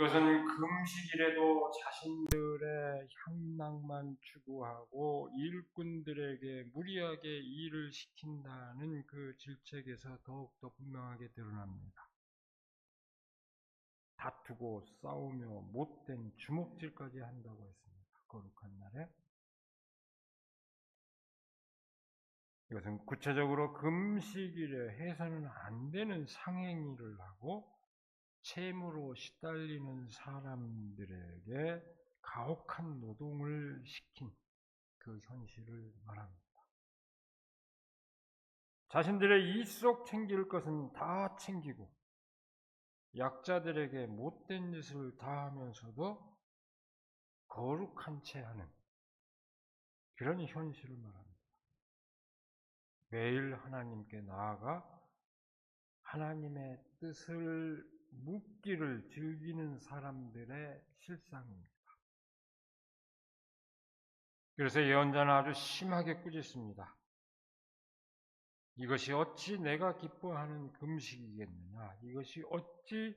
그것은 금식이라도 자신들의 향락만 추구하고 일꾼들에게 무리하게 일을 시킨다는 그 질책에서 더욱더 분명하게 드러납니다. 다투고 싸우며 못된 주먹질까지 한다고 했습니다. 거룩한 날에. 이것은 구체적으로 금식일에 해서는 안 되는 상행위를 하고 채무로 시달리는 사람들에게 가혹한 노동을 시킨 그 현실을 말합니다. 자신들의 이속 챙길 것은 다 챙기고 약자들에게 못된 짓을 다 하면서도 거룩한 채 하는 그런 현실을 말합니다. 매일 하나님께 나아가 하나님의 뜻을 묻기를 즐기는 사람들의 실상입니다. 그래서 예언자는 아주 심하게 꾸짖습니다. 이것이 어찌 내가 기뻐하는 금식이겠느냐? 이것이 어찌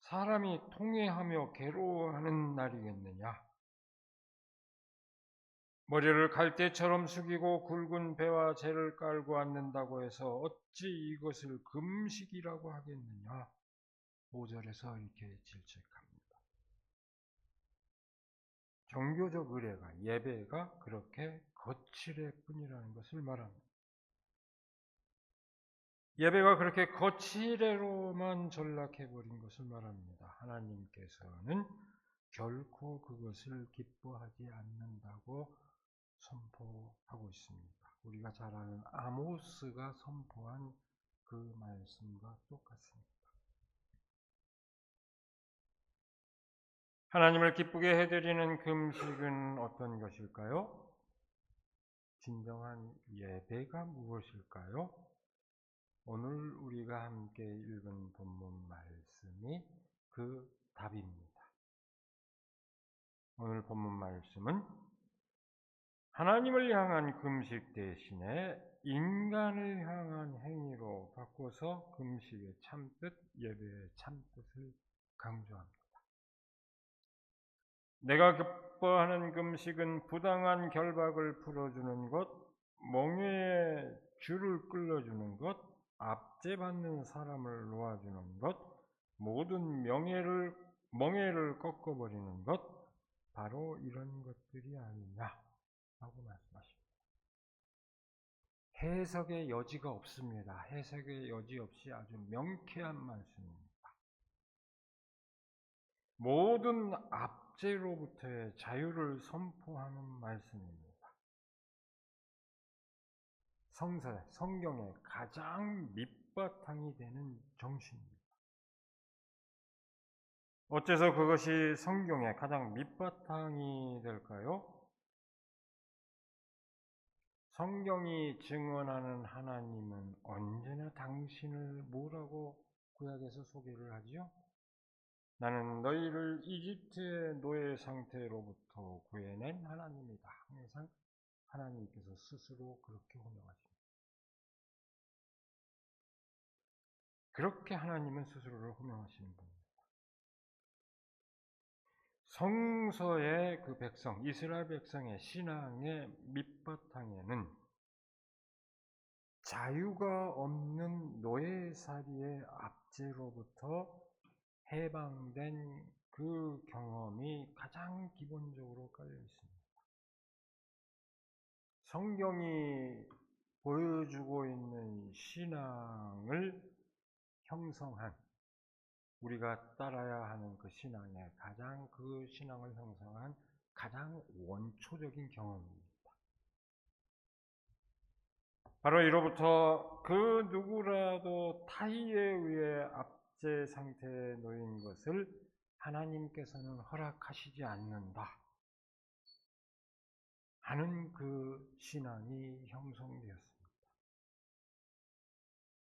사람이 통회하며 괴로워하는 날이겠느냐? 머리를 갈대처럼 숙이고 굵은 배와 재를 깔고 앉는다고 해서 어찌 이것을 금식이라고 하겠느냐? 5절에서 이렇게 질책합니다. 종교적 의례가 예배가 그렇게 거칠의 뿐이라는 것을 말합니다. 예배가 그렇게 거칠애로만 전락해버린 것을 말합니다. 하나님께서는 결코 그것을 기뻐하지 않는다고 선포하고 있습니다. 우리가 잘 아는 아모스가 선포한 그 말씀과 똑같습니다. 하나님을 기쁘게 해드리는 금식은 어떤 것일까요? 진정한 예배가 무엇일까요? 오늘 우리가 함께 읽은 본문 말씀이 그 답입니다. 오늘 본문 말씀은 하나님을 향한 금식 대신에 인간을 향한 행위로 바꿔서 금식의 참뜻, 예배의 참뜻을 강조합니다. 내가 기뻐하는 금식은 부당한 결박을 풀어주는 것, 멍에에 줄을 끌어주는 것, 압제받는 사람을 놓아주는 것, 모든 명예를 멍에를 꺾어버리는 것, 바로 이런 것들이 아니냐라고 말씀하십니다. 해석의 여지가 없습니다. 해석의 여지 없이 아주 명쾌한 말씀입니다. 모든 압 제로부터의 자유를 선포하는 말씀입니다. 성서, 성경의 가장 밑바탕이 되는 정신입니다. 어째서 그것이 성경의 가장 밑바탕이 될까요? 성경이 증언하는 하나님은 언제나 당신을 뭐라고 구약에서 소개를 하지요? 나는 너희를 이집트의 노예 상태로부터 구해낸 하나님이다. 항상 하나님께서 스스로 그렇게 호명하십니다. 그렇게 하나님은 스스로를 호명하시는 분입니다. 성서의 그 백성, 이스라엘 백성의 신앙의 밑바탕에는 자유가 없는 노예살이의 압제로부터 해방된 그 경험이 가장 기본적으로 깔려 있습니다. 성경이 보여주고 있는 신앙을 형성한 우리가 따라야 하는 그 신앙의 가장 그 신앙을 형성한 가장 원초적인 경험입니다. 바로 이로부터 그 누구라도 타의에 의해 압 제 상태에 놓인 것을 하나님께서는 허락하시지 않는다. 하는 그 신앙이 형성되었습니다.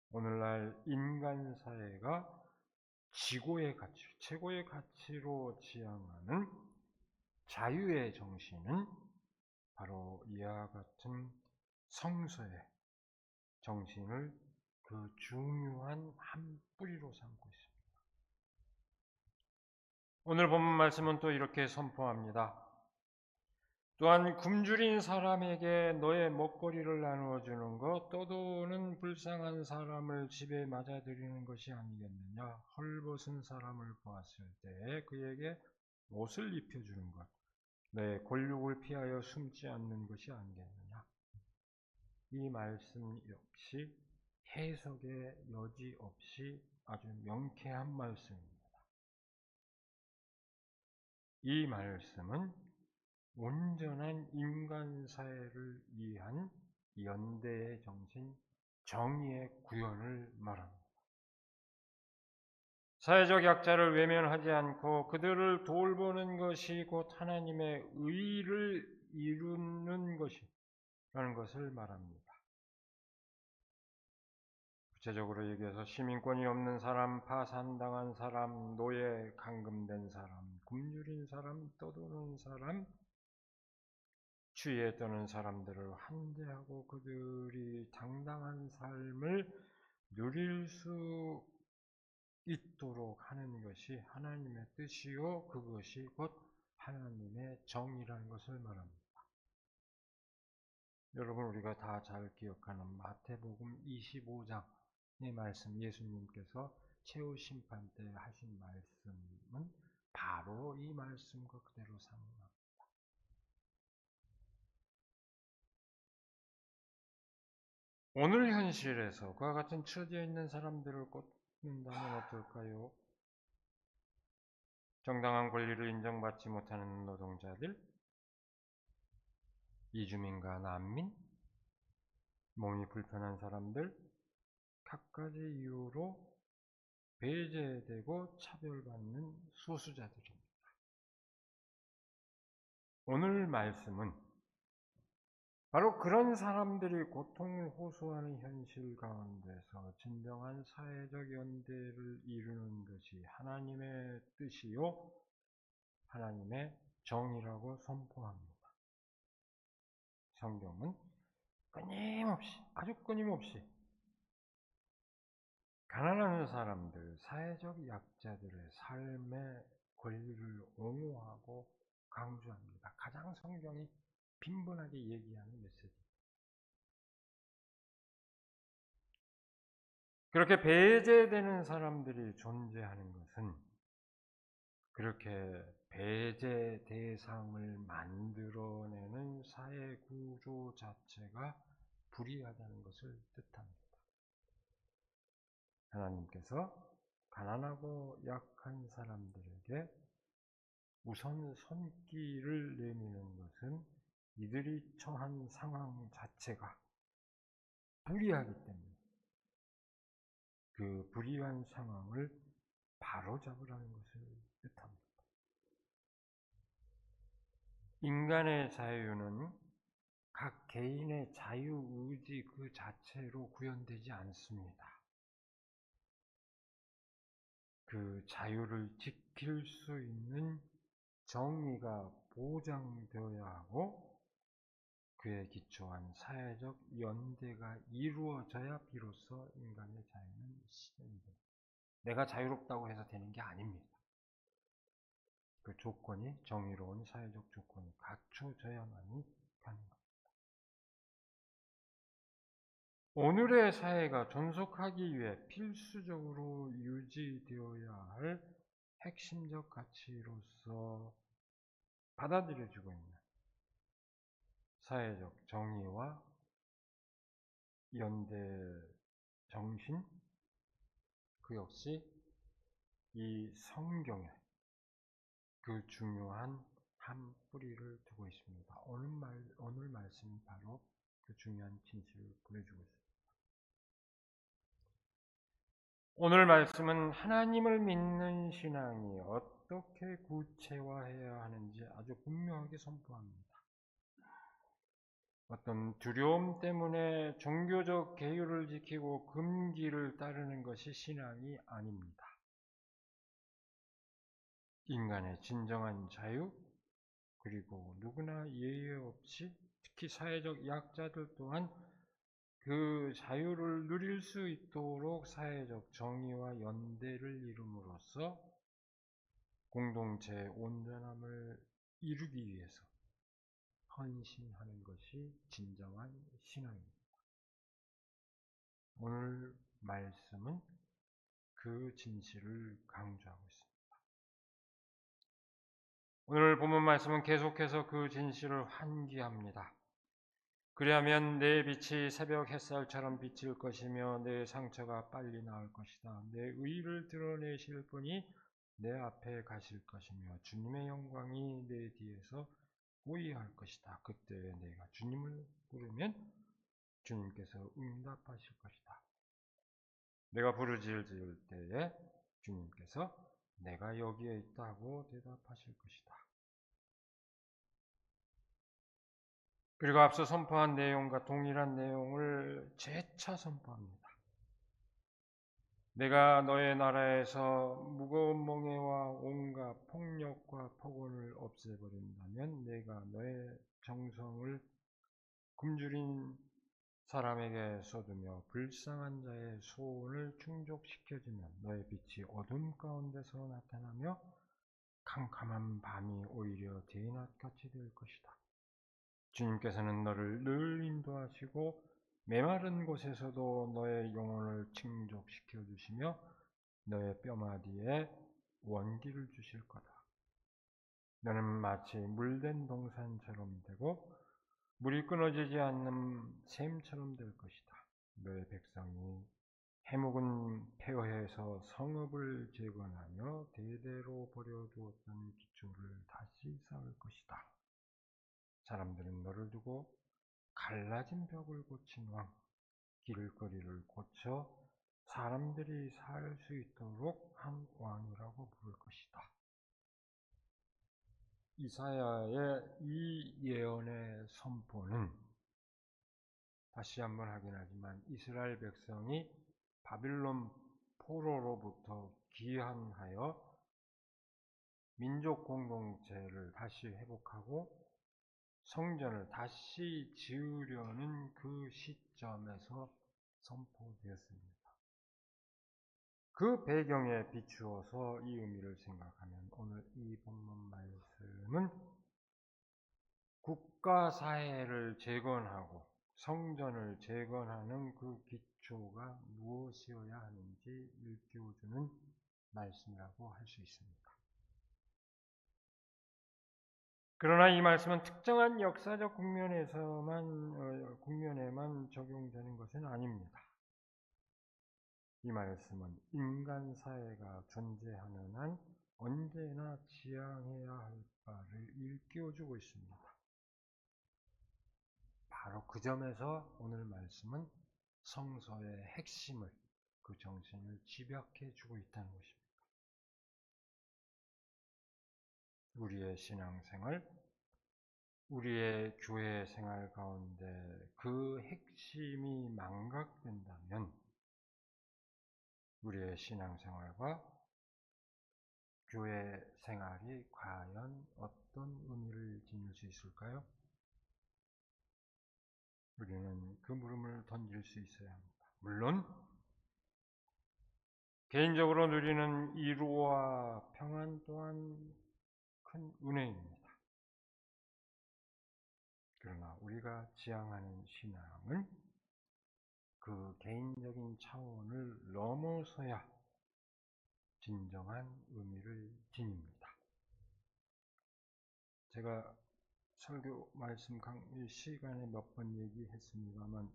오늘날 인간 사회가 지고의 가치, 최고의 가치로 지향하는 자유의 정신은 바로 이와 같은 성서의 정신을 그 중요한 한 뿌리로 삼고 있습니다. 오늘 본문 말씀은 또 이렇게 선포합니다. 또한 굶주린 사람에게 너의 먹거리를 나누어 주는 것, 떠도는 불쌍한 사람을 집에 맞아들이는 것이 아니겠느냐? 헐벗은 사람을 보았을 때 그에게 옷을 입혀 주는 것, 너의 골육을 피하여 숨지 않는 것이 아니겠느냐? 이 말씀 역시 해석의 여지 없이 아주 명쾌한 말씀입니다. 이 말씀은 온전한 인간 사회를 위한 연대의 정신, 정의의 구현을 말합니다. 사회적 약자를 외면하지 않고 그들을 돌보는 것이 곧 하나님의 의를 이루는 것이라는 것을 말합니다. 구체적으로 얘기해서 시민권이 없는 사람, 파산당한 사람, 노예 감금된 사람, 굶주린 사람, 떠도는 사람, 추위에 떠는 사람들을 환대하고 그들이 당당한 삶을 누릴 수 있도록 하는 것이 하나님의 뜻이요 그것이 곧 하나님의 정이라는 것을 말합니다. 여러분 우리가 다 잘 기억하는 마태복음 25장 의 말씀 예수님께서 최후 심판 때 하신 말씀은 바로 이 말씀과 그대로 상응합니다. 오늘 현실에서 그와 같은 처지에 있는 사람들을 꼽는다면 어떨까요? 정당한 권리를 인정받지 못하는 노동자들, 이주민과 난민, 몸이 불편한 사람들, 각가지 이유로 배제되고 차별받는 소수자들입니다. 오늘 말씀은 바로 그런 사람들이 고통을 호소하는 현실 가운데서 진정한 사회적 연대를 이루는 것이 하나님의 뜻이요, 하나님의 정이라고 선포합니다. 성경은 끊임없이, 아주 끊임없이 가난한 사람들, 사회적 약자들의 삶의 권리를 옹호하고 강조합니다. 가장 성경이 빈번하게 얘기하는 메시지. 그렇게 배제되는 사람들이 존재하는 것은 그렇게 배제 대상을 만들어내는 사회 구조 자체가 불이하다는 것을 뜻합니다. 하나님께서 가난하고 약한 사람들에게 우선 손길을 내미는 것은 이들이 처한 상황 자체가 불이하기 때문에 그 불이한 상황을 바로잡으라는 것을 뜻합니다. 인간의 자유는 각 개인의 자유 의지 그 자체로 구현되지 않습니다. 그 자유를 지킬 수 있는 정의가 보장되어야 하고 그에 기초한 사회적 연대가 이루어져야 비로소 인간의 자유는 실현이 됩니다. 내가 자유롭다고 해서 되는 게 아닙니다. 그 조건이 정의로운 사회적 조건이 갖춰져야만이 가능합니다. 오늘의 사회가 존속하기 위해 필수적으로 유지되어야 할 핵심적 가치로서 받아들여지고 있는 사회적 정의와 연대 정신, 그 역시 이 성경에 그 중요한 한 뿌리를 두고 있습니다. 오늘 말, 오늘 말씀이 바로 그 중요한 진실을 보여주고 있습니다. 오늘 말씀은 하나님을 믿는 신앙이 어떻게 구체화해야 하는지 아주 분명하게 선포합니다. 어떤 두려움 때문에 종교적 계율을 지키고 금기를 따르는 것이 신앙이 아닙니다. 인간의 진정한 자유, 그리고 누구나 예외 없이 특히 사회적 약자들 또한 그 자유를 누릴 수 있도록 사회적 정의와 연대를 이룸으로써 공동체의 온전함을 이루기 위해서 헌신하는 것이 진정한 신앙입니다. 오늘 말씀은 그 진실을 강조하고 있습니다. 오늘 본문 말씀은 계속해서 그 진실을 환기합니다. 그리하면 내 빛이 새벽 햇살처럼 비칠 것이며 내 상처가 빨리 나을 것이다. 내 의를 드러내실 분이 내 앞에 가실 것이며 주님의 영광이 내 뒤에서 보이할 것이다. 그때 내가 주님을 부르면 주님께서 응답하실 것이다. 내가 부르짖을 때에 주님께서 내가 여기에 있다고 대답하실 것이다. 그리고 앞서 선포한 내용과 동일한 내용을 재차 선포합니다. 내가 너의 나라에서 무거운 멍에와 온갖 폭력과 폭언을 없애버린다면 내가 너의 정성을 굶주린 사람에게 쏟으며 불쌍한 자의 소원을 충족시켜주면 너의 빛이 어둠 가운데서 나타나며 캄캄한 밤이 오히려 대낮같이 될 것이다. 주님께서는 너를 늘 인도하시고 메마른 곳에서도 너의 영혼을 충족시켜 주시며 너의 뼈마디에 원기를 주실 거다. 너는 마치 물된 동산처럼 되고 물이 끊어지지 않는 샘처럼 될 것이다. 너의 백성이 해묵은 폐허에서 성읍을 재건하며 대대로 버려두었던 기초를 다시 쌓을 것이다. 사람들은 너를 두고 갈라진 벽을 고친 왕, 길거리를 고쳐 사람들이 살 수 있도록 한 왕이라고 부를 것이다. 이사야의 이 예언의 선포는 다시 한번 확인하지만 이스라엘 백성이 바빌론 포로로부터 귀환하여 민족 공동체를 다시 회복하고 성전을 다시 지으려는 그 시점에서 선포되었습니다. 그 배경에 비추어서 이 의미를 생각하면 오늘 이 본문 말씀은 국가 사회를 재건하고 성전을 재건하는 그 기초가 무엇이어야 하는지 일깨워주는 말씀이라고 할 수 있습니다. 그러나 이 말씀은 특정한 역사적 국면에서만 어, 국면에만 적용되는 것은 아닙니다. 이 말씀은 인간 사회가 존재하는 한 언제나 지향해야 할 바를 일깨워주고 있습니다. 바로 그 점에서 오늘 말씀은 성서의 핵심을, 그 정신을 집약해 주고 있다는 것입니다. 우리의 신앙생활, 우리의 교회 생활 가운데 그 핵심이 망각된다면 우리의 신앙생활과 교회 생활이 과연 어떤 의미를 지닐 수 있을까요? 우리는 그 물음을 던질 수 있어야 합니다. 물론 개인적으로 누리는 이루와 평안 또한 큰 은혜입니다. 그러나 우리가 지향하는 신앙은 그 개인적인 차원을 넘어서야 진정한 의미를 지닙니다. 제가 설교 말씀 강의 시간에 몇 번 얘기했습니다만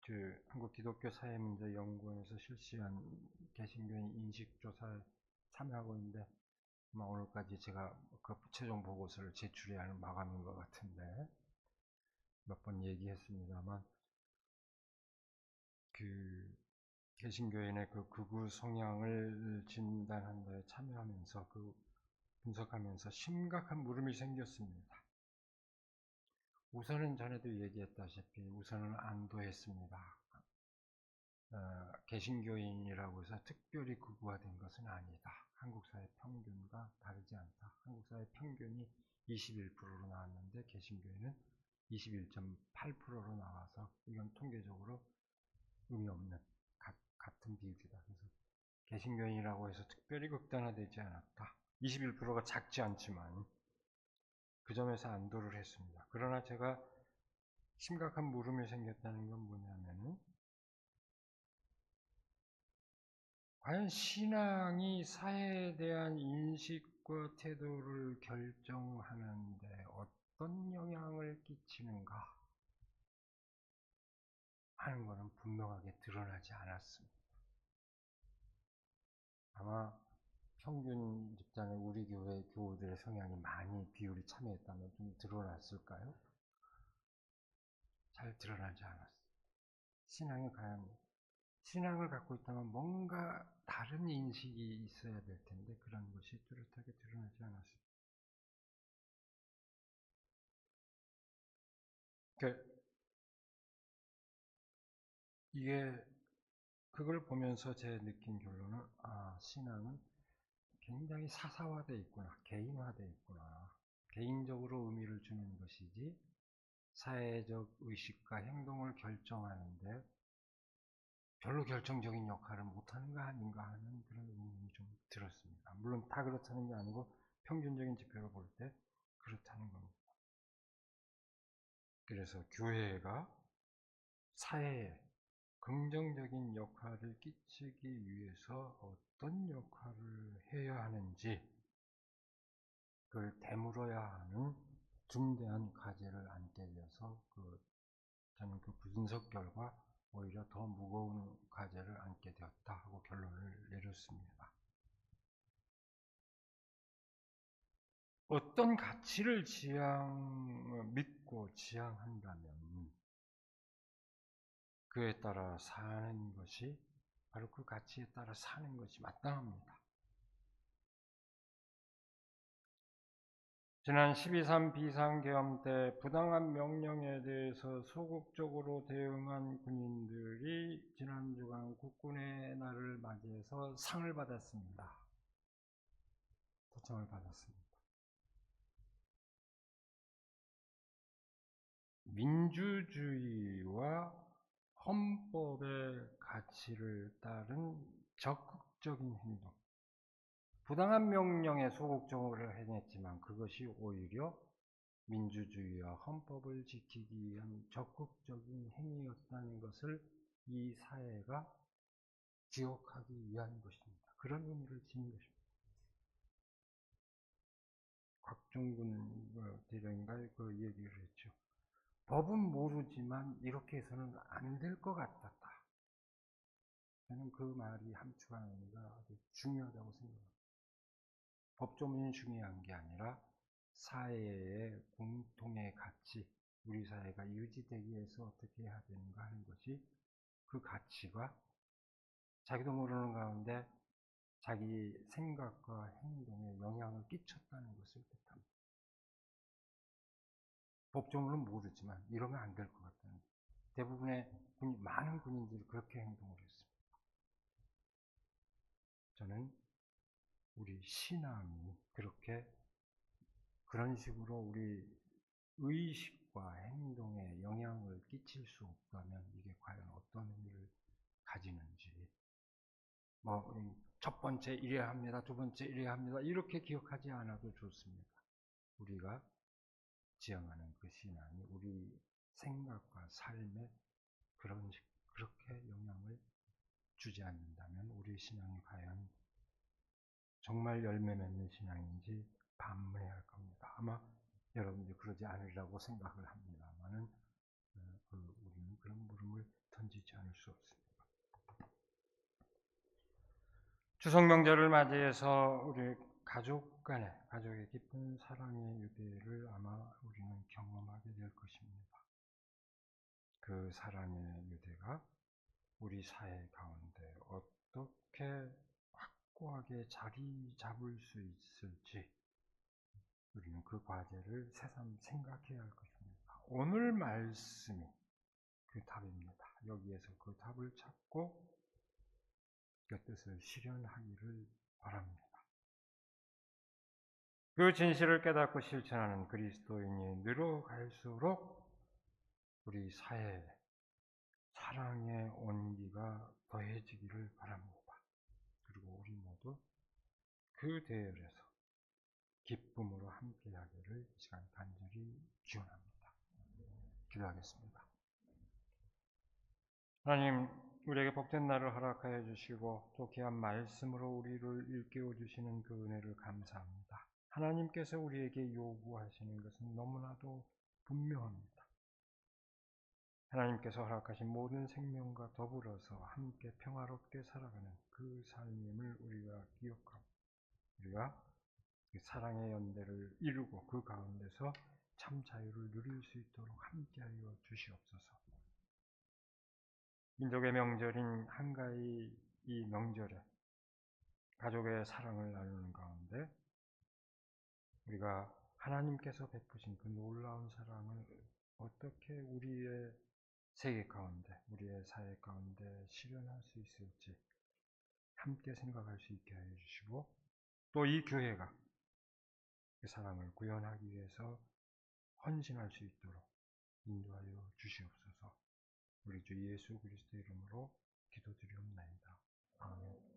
그 한국 기독교 사회문제 연구원에서 실시한 개신교인 인식조사에 참여하고 있는데 아마 오늘까지 제가 그 최종 보고서를 제출해야 하는 마감인 것 같은데 몇 번 얘기했습니다만 그 개신교인의 그 극우 성향을 진단한 데에 참여하면서 그 분석하면서 심각한 물음이 생겼습니다. 우선은 전에도 얘기했다시피 우선은 안도했습니다. 어, 개신교인이라고 해서 특별히 극우화된 것은 아니다. 한국 사회 평균과 다르지 않다. 한국 사회 평균이 21%로 나왔는데 개신교회는 21.8%로 나와서 이건 통계적으로 의미 없는 같은 비율이다. 그래서 개신교인이라고 해서 특별히 극단화되지 않았다. 21%가 작지 않지만 그 점에서 안도를 했습니다. 그러나 제가 심각한 물음이 생겼다는 건 뭐냐면은 과연 신앙이 사회에 대한 인식과 태도를 결정하는데 어떤 영향을 끼치는가 하는 것은 분명하게 드러나지 않았습니다. 아마 평균 집단의 우리 교회 교우들의 성향이 많이 비율이 참여했다면 좀 드러났을까요? 잘 드러나지 않았어요. 신앙이 과연 신앙을 갖고 있다면 뭔가 다른 인식이 있어야 될 텐데 그런 것이 뚜렷하게 드러나지 않았어요. 그 이게 그걸 보면서 제 느낀 결론은 아 신앙은 굉장히 사사화돼 있구나 개인화돼 있구나 개인적으로 의미를 주는 것이지 사회적 의식과 행동을 결정하는데 별로 결정적인 역할을 못하는 거 아닌가 하는 그런 의문이 좀 들었습니다. 물론 다 그렇다는 게 아니고 평균적인 지표를 볼때 그렇다는 겁니다. 그래서 교회가 사회에 긍정적인 역할을 끼치기 위해서 어떤 역할을 해야 하는지 그걸 되물어야 하는 중대한 과제를 안게 되어서 그 저는 그 분석 결과 오히려 더 무거운 과제를 안게 되었다 하고 결론을 내렸습니다. 어떤 가치를 지향 믿고 지향한다면 그에 따라 사는 것이 바로 그 가치에 따라 사는 것이 마땅합니다. 지난 12.3 비상계엄 때 부당한 명령에 대해서 소극적으로 대응한 군인들이 지난 주간 국군의 날을 맞이해서 상을 받았습니다. 도청을 받았습니다. 민주주의와 헌법의 가치를 따른 적극적인 행동. 부당한 명령에 소극적으로 해냈지만 그것이 오히려 민주주의와 헌법을 지키기 위한 적극적인 행위였다는 것을 이 사회가 기억하기 위한 것입니다. 그런 의미를 지닌 것입니다. 곽종군 그 대령인가 그 얘기를 했죠. 법은 모르지만 이렇게 해서는 안 될 것 같았다. 저는 그 말이 함축하는 의미가 아주 중요하다고 생각합니다. 법조문이 중요한 게 아니라 사회의 공통의 가치, 우리 사회가 유지되기 위해서 어떻게 해야 되는가 하는 것이 그 가치가 자기도 모르는 가운데 자기 생각과 행동에 영향을 끼쳤다는 것을 뜻합니다. 법조문은 모르지만 이러면 안 될 것 같다는 대부분의 군, 많은 군인들이 그렇게 행동을 했습니다. 저는 우리 신앙이 그렇게 그런 식으로 우리 의식과 행동에 영향을 끼칠 수 없다면 이게 과연 어떤 의미를 가지는지 뭐 첫 번째 이래야 합니다. 두 번째 이래야 합니다. 이렇게 기억하지 않아도 좋습니다. 우리가 지향하는 그 신앙이 우리 생각과 삶에 그런 그렇게 영향을 주지 않는다면 우리 신앙이 과연 정말 열매 맺는 신앙인지 반문해야 할 겁니다. 아마 여러분들이 그러지 않으리라고 생각을 합니다만은 어, 그 우리는 그런 물음을 던지지 않을 수 없습니다. 추석 명절을 맞이해서 우리 가족 간의 가족의 깊은 사랑의 유대를 아마 우리는 경험하게 될 것입니다. 그 사랑의 유대가 우리 사회 가운데 어떻게 확고하게 자리 잡을 수 있을지 우리는 그 과제를 새삼 생각해야 할 것입니다. 오늘 말씀이 그 답입니다. 여기에서 그 답을 찾고 그 뜻을 실현하기를 바랍니다. 그 진실을 깨닫고 실천하는 그리스도인이 늘어갈수록 우리 사회에 사랑의 온기가 더해지기를 바랍니다. 그 대열에서 기쁨으로 함께하기를 이 시간 간절히 기원합니다. 기도하겠습니다. 하나님, 우리에게 복된 날을 허락하여 주시고 또 귀한 말씀으로 우리를 일깨워 주시는 그 은혜를 감사합니다. 하나님께서 우리에게 요구하시는 것은 너무나도 분명합니다. 하나님께서 허락하신 모든 생명과 더불어서 함께 평화롭게 살아가는 그 삶임을 우리가 기억하고 우리가 그 사랑의 연대를 이루고 그 가운데서 참 자유를 누릴 수 있도록 함께하여 주시옵소서. 민족의 명절인 한가위 이 명절에 가족의 사랑을 나누는 가운데 우리가 하나님께서 베푸신 그 놀라운 사랑을 어떻게 우리의 세계 가운데, 우리의 사회 가운데 실현할 수 있을지 함께 생각할 수 있게 하여 주시고 또 이 교회가 그 사랑을 구현하기 위해서 헌신할 수 있도록 인도하여 주시옵소서. 우리 주 예수 그리스도 이름으로 기도드리옵나이다. 아멘.